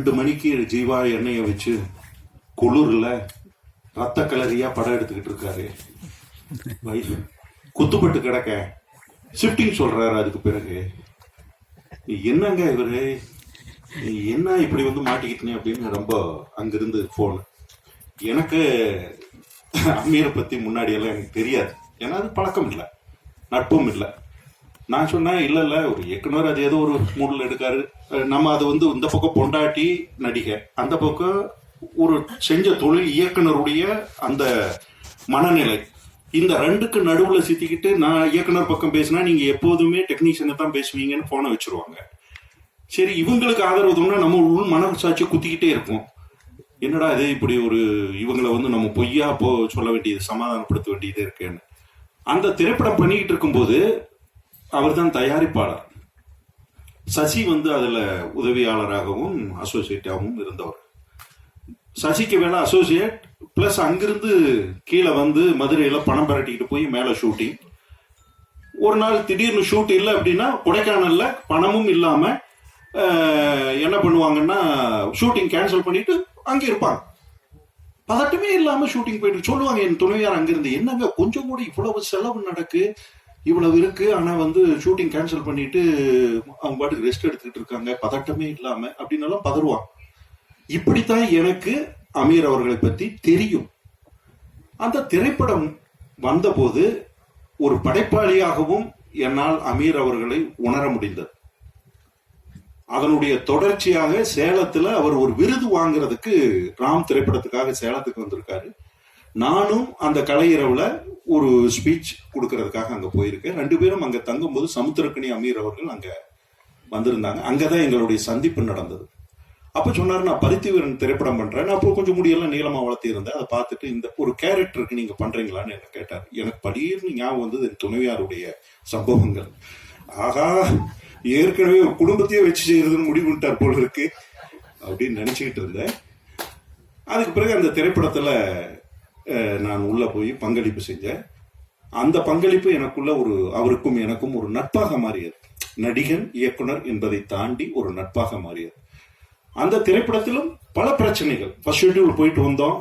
ரெண்டு மணிக்கு ஜீவா எண்ணெயை வச்சு குளிர்ல ரத்த கலரியா படம் எடுத்துக்கிட்டு இருக்காரு. வயசு குத்துப்பட்டு கிடக்க. ஷிஃப்டிங் சொல்றாரு அதுக்கு பிறகு. என்னங்க இவரு? என்ன இப்படி வந்து மாட்டிக்கிட்டேன் அப்படின்னு ரொம்ப அங்கிருந்து போன் எனக்கு அமீரை பத்தி முன்னாடி எல்லாம் எனக்கு தெரியாது. ஏன்னா அது பழக்கம் இல்லை. நட்பும் இல்லை. நான் சொன்னேன் இல்ல இல்ல ஒரு இயக்குனர் அது ஏதோ ஒரு மூடில் எடுக்காரு. நம்ம அது வந்து இந்த பக்கம் பொண்டாட்டி நடிகை அந்த பக்கம் ஒரு செஞ்ச தொழில் இயக்குனருடைய அந்த மனநிலை. இந்த ரெண்டுக்கு நடுவுல சித்திக்கிட்டு நான் இயக்குனர் பக்கம் பேசினா நீங்க எப்போதுமே டெக்னீஷியனை தான் பேசுவீங்கன்னு போனை வச்சிருவாங்க. சரி இவங்களுக்கு ஆதரவு தோணா நம்ம உள் மனசாட்சி குத்திக்கிட்டே இருக்கும் என்னடா இது இப்படி ஒரு இவங்களை வந்து நம்ம பொய்யா போ சொல்ல வேண்டியது சமாதானப்படுத்த வேண்டியது இருக்குன்னு. அந்த திரைப்படம் பண்ணிக்கிட்டு இருக்கும்போது அவர் தான் தயாரிப்பாளர். சசி வந்து அதில் உதவியாளராகவும் அசோசியேட்டாகவும் இருந்தவர். சசிக்கு வேலை அசோசியேட் ப்ளஸ் அங்கிருந்து கீழே வந்து மதுரையில் பணம் பரட்டிக்கிட்டு போய் மேலே ஷூட்டிங் ஒரு நாள் திடீர்னு ஷூட் இல்லை அப்படின்னா கொடைக்கானலில் பணமும் இல்லாமல் என்ன பண்ணுவாங்கன்னா ஷூட்டிங் கேன்சல் பண்ணிட்டு அங்கே இருப்பாங்க. பதட்டமே இல்லாமல் ஷூட்டிங் போயிட்டு சொல்லுவாங்க என் துணையார் அங்கிருந்து என்னங்க கொஞ்சம் கூட இவ்வளவு செலவு நடக்கு? இவ்வளவு இருக்கு. ஆனா வந்து ஷூட்டிங் கேன்சல் பண்ணிட்டு அவங்க பாட்டுக்கு ரெஸ்ட் எடுத்துக்கிட்டு இருக்காங்க. பதட்டமே இல்லாம அப்படின்னாலும் பதறுவான் இப்படித்தான் எனக்கு அமீர் அவர்களை பத்தி தெரியும். அந்த திரைப்படம் வந்தபோது ஒரு படைப்பாளியாகவும் என்னால் அமீர் அவர்களை உணர முடிந்தது. அதனுடைய தொடர்ச்சியாக சேலத்துல அவர் ஒரு விருது வாங்குறதுக்கு ராம் திரைப்படத்துக்காக சேலத்துக்கு வந்திருக்காரு. நானும் அந்த கலையிரவுல ஒரு ஸ்பீச் கொடுக்கறதுக்காக அங்க போயிருக்கேன். ரெண்டு பேரும் அங்க தங்கும்போது சமுத்திரக்கணி அமீர் அவர்கள் அங்க வந்திருந்தாங்க. அங்கதான் எங்களுடைய சந்திப்பு நடந்தது. அப்ப சொன்னாரு நான் பருத்திவீரன் திரைப்படம் பண்றேன். நான் அப்போ கொஞ்சம் முடியெல்லாம் நீளமா வளர்த்தி இருந்தேன். அதை பார்த்துட்டு இந்த ஒரு கேரக்டருக்கு நீங்க பண்றீங்களான்னு என்ன கேட்டார். எனக்கு படீர்னு ஞாபகம் வந்தது என் துணைவியாருடைய சம்பவங்கள். ஆகா ஏற்கனவே ஒரு குடும்பத்தையே வச்சு செய்யறதுன்னு முடிவு பண்ணிட்டார் போல இருக்கு. அப்படின்னு நினைச்சுக்கிட்டு இருந்தேன். அதுக்கு பிறகு அந்த திரைப்படத்துல நான் உள்ளே போய் பங்களிப்பு செஞ்சேன். அந்த பங்களிப்பு எனக்குள்ள ஒரு அவருக்கும் எனக்கும் ஒரு நட்பாக மாறியது. நடிகன் இயக்குனர் என்பதை தாண்டி ஒரு நட்பாக மாறியது. அந்த திரைப்படத்திலும் பல பிரச்சனைகள். ஃபர்ஸ்ட் ஷெட்யூல் போயிட்டு வந்தோம்.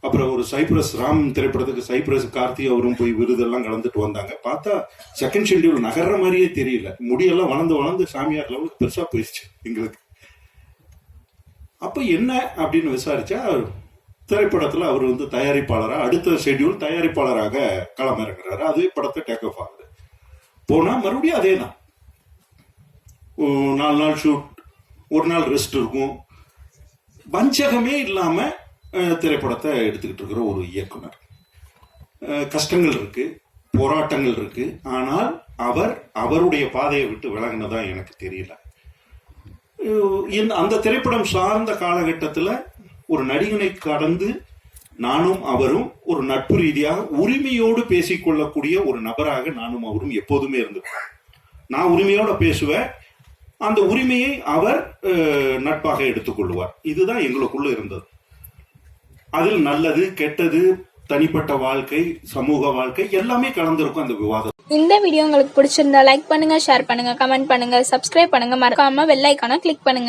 அப்புறம் ஒரு சைப்ரஸ் ராம் திரைப்படத்துக்கு சைப்ரஸ் கார்த்தி அவரும் போய் விருதெல்லாம் கலந்துட்டு வந்தாங்க. பார்த்தா செகண்ட் ஷெட்யூல் நகர்ற மாதிரியே தெரியல. முடியெல்லாம் வளர்ந்து வளர்ந்து சாமியார் லெவலுக்கு பெருசா போயிடுச்சு எங்களுக்கு. அப்ப என்ன அப்படின்னு விசாரிச்சா திரைப்படத்துல அவர் வந்து தயாரிப்பாளராக அடுத்த ஷெட்யூல் தயாரிப்பாளராக களமிறங்குறாரு. அதே படத்தை டேக் ஆஃப் ஆகுது. போனா மறுபடியும் அதே தான் நாலு நாள் ஷூட் ஒரு நாள் ரெஸ்ட் இருக்கும். வஞ்சகமே இல்லாம திரைப்படத்தை எடுத்துக்கிட்டு இருக்கிற ஒரு இயக்குனர். கஷ்டங்கள் இருக்கு போராட்டங்கள் இருக்கு. ஆனால் அவர் அவருடைய பாதையை விட்டு விலகினதா எனக்கு தெரியல. அந்த திரைப்படம் சார்ந்த காலகட்டத்தில் ஒரு நடிகனை கடந்து நானும் அவரும் ஒரு நட்பு ரீதியாக உரிமையோடு பேசிக்கொள்ளக்கூடிய ஒரு நபராக நானும் அவரும் எப்போதுமே இருந்திருக்கோம் நான் உரிமையோட பேசுவேன். அந்த உரிமையை அவர் நட்பாக எடுத்துக்கொள்வார். இதுதான் எங்களுக்குள்ள இருந்தது. அதில் நல்லது கெட்டது தனிப்பட்ட வாழ்க்கை சமூக வாழ்க்கை எல்லாமே கலந்திருக்கும் அந்த விவாதம். இந்த வீடியோ உங்களுக்கு பிடிச்சிருந்தா லைக் பண்ணுங்க ஷேர் பண்ணுங்க கமெண்ட் பண்ணுங்க சப்ஸ்கிரைப் பண்ணுங்க. மறக்காம வெள்ளைக்கான கிளிக் பண்ணுங்க.